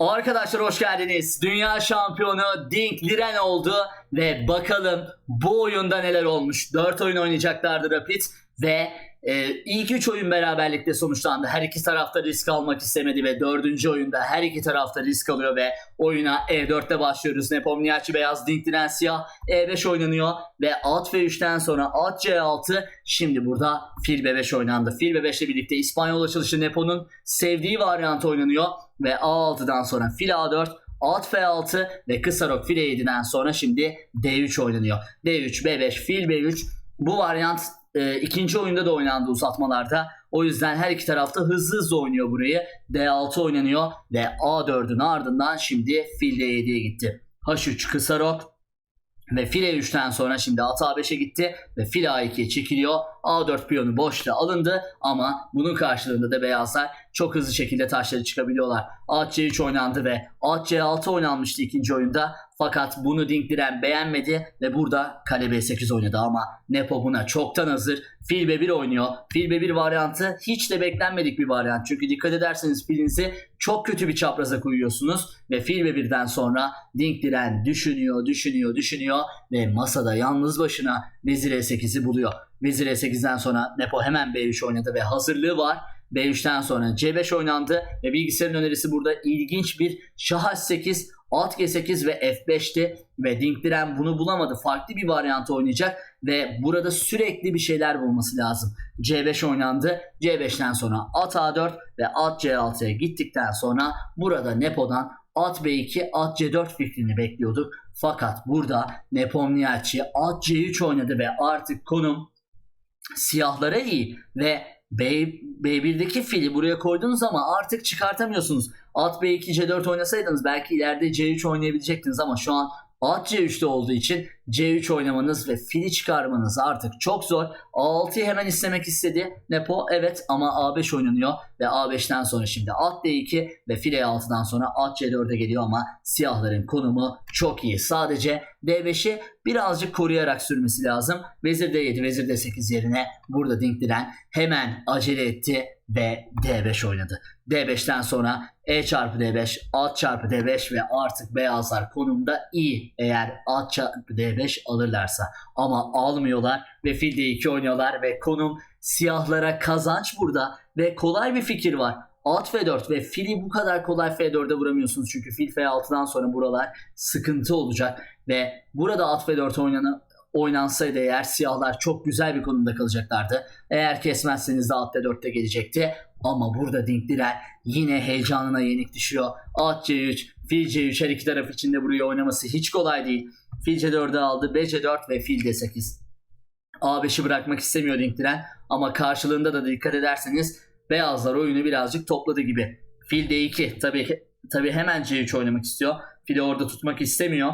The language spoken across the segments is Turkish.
Arkadaşlar hoş geldiniz. Dünya şampiyonu Dink Liren oldu ve bakalım bu oyunda neler olmuş. 4 oyun oynayacaklardı Rapid ve e, ilk 3 oyun beraberlikte sonuçlandı. Her iki tarafta risk almak istemedi ve 4. oyunda her iki tarafta risk alıyor ve oyuna E4'te başlıyoruz. Nepomniachtchi beyaz, Dink Liren siyah. E5 oynanıyor ve at F3'ten sonra at C6. Şimdi burada fil B5 oynandı. Fil B5 ile birlikte İspanyol açılışı Nepo'nun sevdiği varyant oynanıyor ve A6'dan sonra fil A4 At F6 ve kısa rok fil E7'den sonra şimdi D3 oynanıyor. D3, B5, fil B3 bu varyant e, ikinci oyunda da oynandı uzatmalarda. O yüzden her iki tarafta hızlı hızlı oynuyor burayı. D6 oynanıyor ve A4'ün ardından şimdi fil D7'ye gitti. H3 kısa rok ve fil E3'ten sonra şimdi at A5'e gitti ve fil A2'ye çekiliyor. A4 piyonu boşta alındı ama bunun karşılığında da beyazlar çok hızlı şekilde taşları çıkabiliyorlar. At C3 oynandı ve at C6 oynanmıştı ikinci oyunda. Fakat bunu Dink Diren beğenmedi ve burada kale B8 oynadı ama Nepo buna çoktan hazır. Fil B1 oynuyor. Fil B1 varyantı hiç de beklenmedik bir varyant. Çünkü dikkat ederseniz filinizi çok kötü bir çapraza koyuyorsunuz ve fil B1'den sonra Dink Diren düşünüyor, düşünüyor, düşünüyor ve masada yalnız başına Vezir E8'i buluyor. Vezir E8'den sonra Nepo hemen B3 oynadı ve hazırlığı var. B3'ten sonra C5 oynandı ve bilgisayarın önerisi burada ilginç bir Şah H8, At G8 ve F5'ti ve Dink Diren bunu bulamadı. Farklı bir varyant oynayacak ve burada sürekli bir şeyler bulması lazım. C5 oynandı. C5'ten sonra at A4 ve at C6'ya gittikten sonra burada Nepo'dan at B2, at C4 fikrini bekliyorduk. Fakat burada Nepomniachtchi at C3 oynadı ve artık konum siyahlara iyi ve B, B1'deki fili buraya koyduğunuz zaman artık çıkartamıyorsunuz. At B2 C4 oynasaydınız belki ileride C3 oynayabilecektiniz ama şu an at C3'te olduğu için C3 oynamanız ve fili çıkarmanız artık çok zor. A6'yı hemen istemek istedi. Nepo evet ama A5 oynanıyor ve A5'ten sonra şimdi at D2 ve fil E6'dan sonra at C4'e geliyor ama siyahların konumu çok iyi. Sadece D5'i birazcık koruyarak sürmesi lazım. Vezir D7, Vezir D8 yerine burada Dink Diren hemen acele etti ve D5 oynadı. D5'ten sonra E çarpı D5, at çarpı D5 ve artık beyazlar konumda iyi eğer at çarpı D5 alırlarsa. Ama almıyorlar ve fil D2 oynuyorlar ve konum siyahlara kazanç burada ve kolay bir fikir var. At F4 ve fili bu kadar kolay F4'e vuramıyorsunuz çünkü fil F6'dan sonra buralar sıkıntı olacak ve burada at F4 oynanı oynansaydı eğer siyahlar çok güzel bir konumda kalacaklardı. Eğer kesmezseniz de at D4'te gelecekti. Ama burada Dink Diren yine heyecanına yenik düşüyor. At C3, fil C3 her iki taraf için de burayı oynaması hiç kolay değil. Fil C4'ü aldı, B C4 ve fil D8. A5'i bırakmak istemiyor Dink Diren ama karşılığında da dikkat ederseniz beyazlar oyunu birazcık topladı gibi. Fil D2 tabii tabii hemen C3 oynamak istiyor. Fili orada tutmak istemiyor.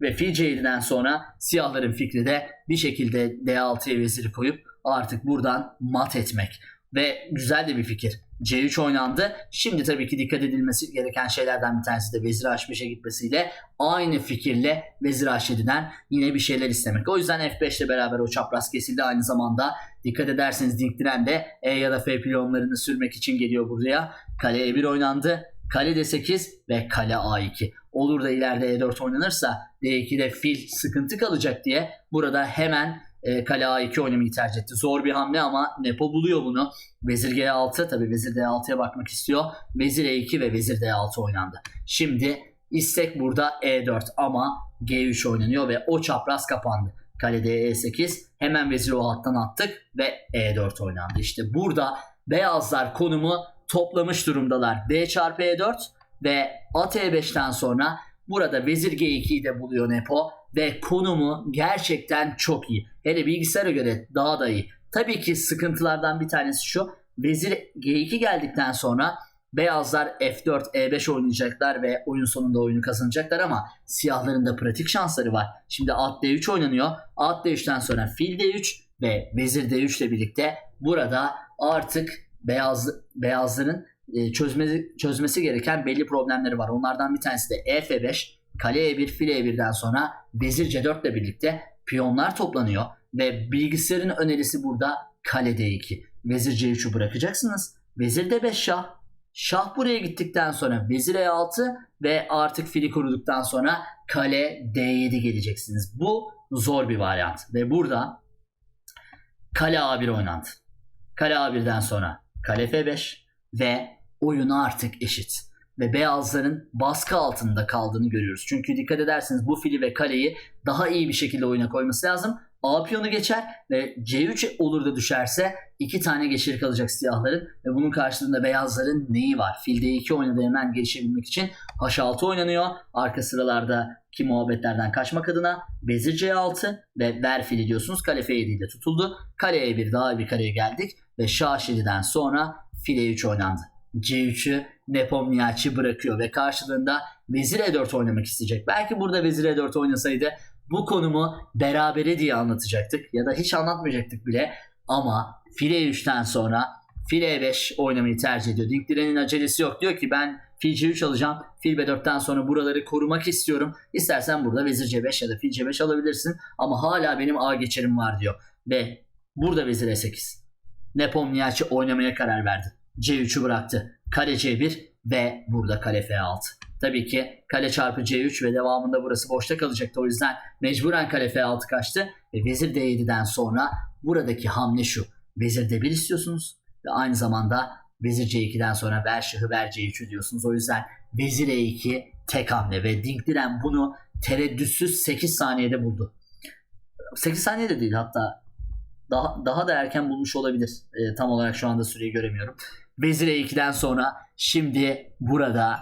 Ve fil C7'den sonra siyahların fikri de bir şekilde D6'ya veziri koyup artık buradan mat etmek. Ve güzel de bir fikir. C3 oynandı. Şimdi tabii ki dikkat edilmesi gereken şeylerden bir tanesi de Vezir H5'e gitmesiyle aynı fikirle Vezir H7'den yine bir şeyler istemek. O yüzden F5 ile beraber o çapraz kesildi. Aynı zamanda dikkat ederseniz Dink Diren de E ya da F piyonlarını sürmek için geliyor buraya. Kale E1 oynandı. Kale D8 ve kale A2. Olur da ileride E4 oynanırsa D2'de fil sıkıntı kalacak diye burada hemen e, kale A2 oynamayı tercih etti. Zor bir hamle ama Nepo buluyor bunu. Vezir G6 tabi Vezir D6'ya bakmak istiyor. Vezir E2 ve Vezir D6 oynandı. Şimdi istek burada E4 ama G3 oynanıyor ve o çapraz kapandı. Kale D8 hemen veziri o hattan attık ve E4 oynandı. İşte burada beyazlar konumu toplamış durumdalar. D çarpı E4 ve at E5'ten sonra burada vezir G2'yi de buluyor Nepo ve konumu gerçekten çok iyi. Hele bilgisayara göre daha da iyi. Tabii ki sıkıntılardan bir tanesi şu. Vezir G2 geldikten sonra beyazlar F4, E5 oynayacaklar ve oyun sonunda oyunu kazanacaklar ama siyahların da pratik şansları var. Şimdi at D3 oynanıyor. At D3'ten sonra fil D3 ve vezir D3 ile birlikte burada artık beyaz beyazların e, çözmesi, çözmesi gereken belli problemleri var. Onlardan bir tanesi de E F5, kale E1, fil E1'den sonra vezir C4 ile birlikte piyonlar toplanıyor ve bilgisayarın önerisi burada kale D2. Vezir C3'ü bırakacaksınız. Vezir D5 şah. Şah buraya gittikten sonra vezir E6 ve artık fili kuruduktan sonra kale D7 geleceksiniz. Bu zor bir varyant. Ve burada kale A1 oynandı. Kale A1'den sonra kale F5 ve oyunu artık eşit. Ve beyazların baskı altında kaldığını görüyoruz. Çünkü dikkat ederseniz bu fili ve kaleyi daha iyi bir şekilde oyuna koyması lazım. A piyonu geçer ve C3 olur da düşerse iki tane geçiri kalacak siyahların ve bunun karşılığında beyazların neyi var? Fil D2 oynadı hemen gelişebilmek için H6 oynanıyor. Arka sıralarda ki muhabbetlerden kaçmak adına vezir C6 ve ver fili diyorsunuz. Kale F7 ile tutuldu. Kale E1 daha bir kareye geldik ve Şah Şili'den sonra fil E3 oynandı. C3'ü Nepomniachtchi bırakıyor ve karşılığında vezir E4 oynamak isteyecek. Belki burada vezir E4 oynasaydı bu konumu berabere diye anlatacaktık ya da hiç anlatmayacaktık bile ama file 3'ten sonra file 5 oynamayı tercih ediyor. Dinklire'nin acelesi yok. Diyor ki ben fil C3 alacağım. Fil B4'ten sonra buraları korumak istiyorum. İstersen burada vezir C5 ya da fil C5 alabilirsin ama hala benim A geçerim var diyor. Ve burada vezir E8. Nepomniachtchi oynamaya karar verdi. C3'ü bıraktı. Kale C1 ve burada kale F6. Tabii ki kale çarpı C3 ve devamında burası boşta kalacaktı. O yüzden mecburen kale F6 kaçtı. Ve vezir D7'den sonra buradaki hamle şu. Vezir D1 istiyorsunuz ve aynı zamanda vezir C2'den sonra ver şahı ver C3'ü diyorsunuz. O yüzden vezir E2 tek hamle ve Dinkliren bunu tereddütsüz 8 saniyede buldu. 8 saniyede değil hatta daha, daha da erken bulmuş olabilir. E, tam olarak şu anda süreyi göremiyorum. Vezir E2'den sonra şimdi burada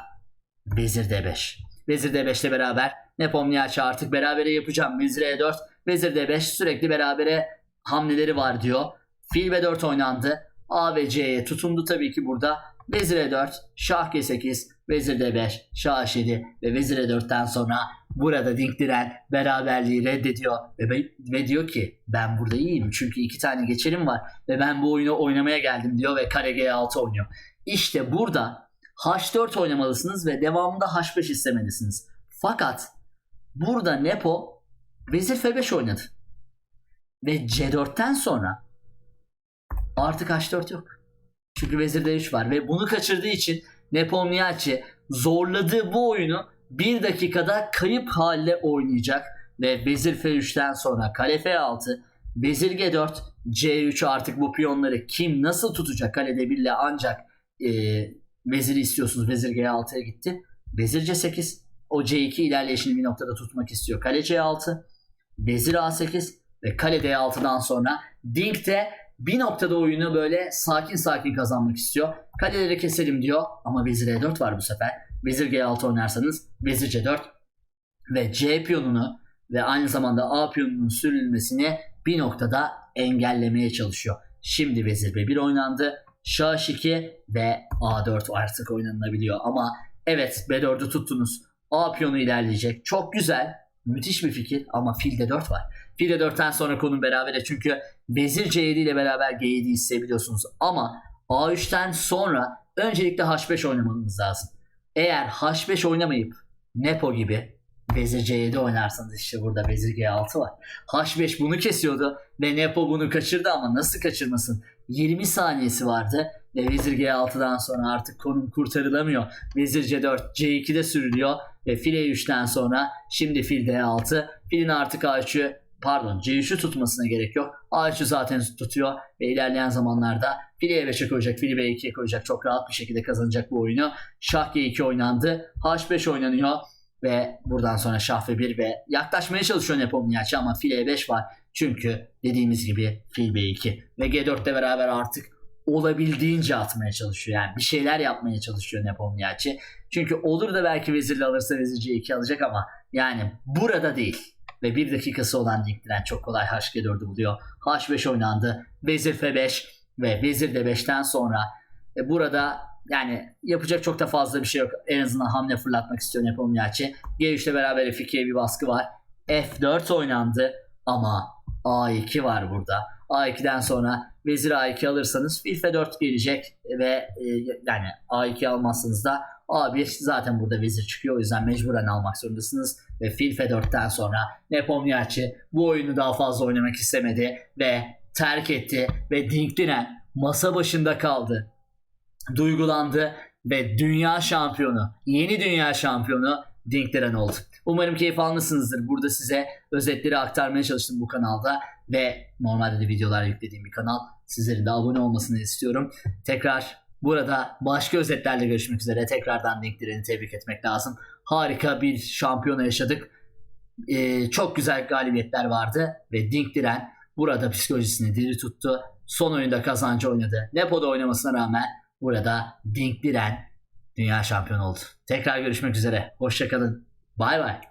Vezir D5. Vezir D5 ile beraber Nepomniachtchi artık berabere yapacağım. Vezir E4, Vezir D5 sürekli berabere hamleleri var diyor. Fil B4 oynandı. A ve C'ye tutundu tabii ki burada. Vezir E4, Şah G8, Vezir D5, Şah H7 ve Vezir E4'ten sonra burada Dinkliren beraberliği reddediyor ve, ve diyor ki ben burada iyiyim çünkü iki tane geçerim var ve ben bu oyunu oynamaya geldim diyor ve kare G6 oynuyor. İşte burada H4 oynamalısınız ve devamında H5 istemelisiniz. Fakat burada Nepo Vezir F5 oynadı. Ve C4'ten sonra artık H4 yok. Çünkü Vezir D3 var ve bunu kaçırdığı için Nepomniachtchi zorladığı bu oyunu bir dakikada kayıp halde oynayacak ve Vezir F3'ten sonra Kale F6, Vezir G4, C3 artık bu piyonları kim nasıl tutacak kalede bile ancak e, veziri istiyorsunuz. Vezir G6'ya gitti. Vezir C8. O C2 ilerleyişini bir noktada tutmak istiyor. Kale C6. Vezir A8 ve kale D6'dan sonra Dink de bir noktada oyunu böyle sakin sakin kazanmak istiyor. Kaleleri keselim diyor ama vezir E4 var bu sefer. Vezir G6 oynarsanız vezir C4 ve C piyonunu ve aynı zamanda A piyonunun sürülmesini bir noktada engellemeye çalışıyor. Şimdi vezir B1 oynandı. Şah 2 ve A4 artık oynanabiliyor ama evet B4'ü tuttunuz. A piyonu ilerleyecek. Çok güzel. Müthiş bir fikir ama filde 4 var. Filde 4'ten sonra konum berabere çünkü vezir C7 ile beraber G7 isteyebiliyorsunuz ama A3'ten sonra öncelikle H5 oynamanız lazım. Eğer H5 oynamayıp Nepo gibi Vezir C7 oynarsanız işte burada Vezir G6 var. H5 bunu kesiyordu ve Nepo bunu kaçırdı ama nasıl kaçırmasın? 20 saniyesi vardı ve Vezir G6'dan sonra artık konum kurtarılamıyor. Vezir C4, C2'de sürülüyor ve fil E3'ten sonra şimdi fil D6. Filin artık A3'ü pardon C3'ü tutmasına gerek yok. A3'ü zaten tutuyor ve ilerleyen zamanlarda fili E5'e koyacak, fili B2'ye koyacak. Çok rahat bir şekilde kazanacak bu oyunu. Şah G2 oynandı. H5 oynanıyor ve buradan sonra şah F1 ve yaklaşmaya çalışıyor Nepomniachtchi ama fil E5 var. Çünkü dediğimiz gibi fil B2 ve G4'te beraber artık olabildiğince atmaya çalışıyor. Yani bir şeyler yapmaya çalışıyor Nepomniachtchi. Çünkü olur da belki vezirle alırsa vezir C2 alacak ama yani burada değil. Ve bir dakikası olan Dinkliren çok kolay H4'ü buluyor. H5 oynandı. Vezir F5 ve vezir D5'ten sonra e, burada yani yapacak çok da fazla bir şey yok. En azından hamle fırlatmak istiyor Nepomniachtchi. G3'le beraber F2'ye bir baskı var. F4 oynandı ama A2 var burada. A2'den sonra vezir A2 alırsanız fil F4 gelecek ve e, yani A2 almazsanız da A1 zaten burada vezir çıkıyor. O yüzden mecburen almak zorundasınız. Ve fil F4'ten sonra Nepomniachtchi bu oyunu daha fazla oynamak istemedi ve terk etti ve Dinkliren masa başında kaldı duygulandı ve dünya şampiyonu, yeni dünya şampiyonu Dink Diren oldu. Umarım keyif almışsınızdır. Burada size özetleri aktarmaya çalıştım bu kanalda ve normalde de videolar yüklediğim bir kanal. Sizlerin de abone olmasını istiyorum. Tekrar burada başka özetlerle görüşmek üzere. Tekrardan Dink Diren'i tebrik etmek lazım. Harika bir şampiyona yaşadık. Ee, çok güzel galibiyetler vardı ve Dink Diren burada psikolojisini diri tuttu. Son oyunda kazancı oynadı. Nepo'da oynamasına rağmen burada Dink Diren dünya şampiyonu oldu. Tekrar görüşmek üzere. Hoşçakalın. Bay bay.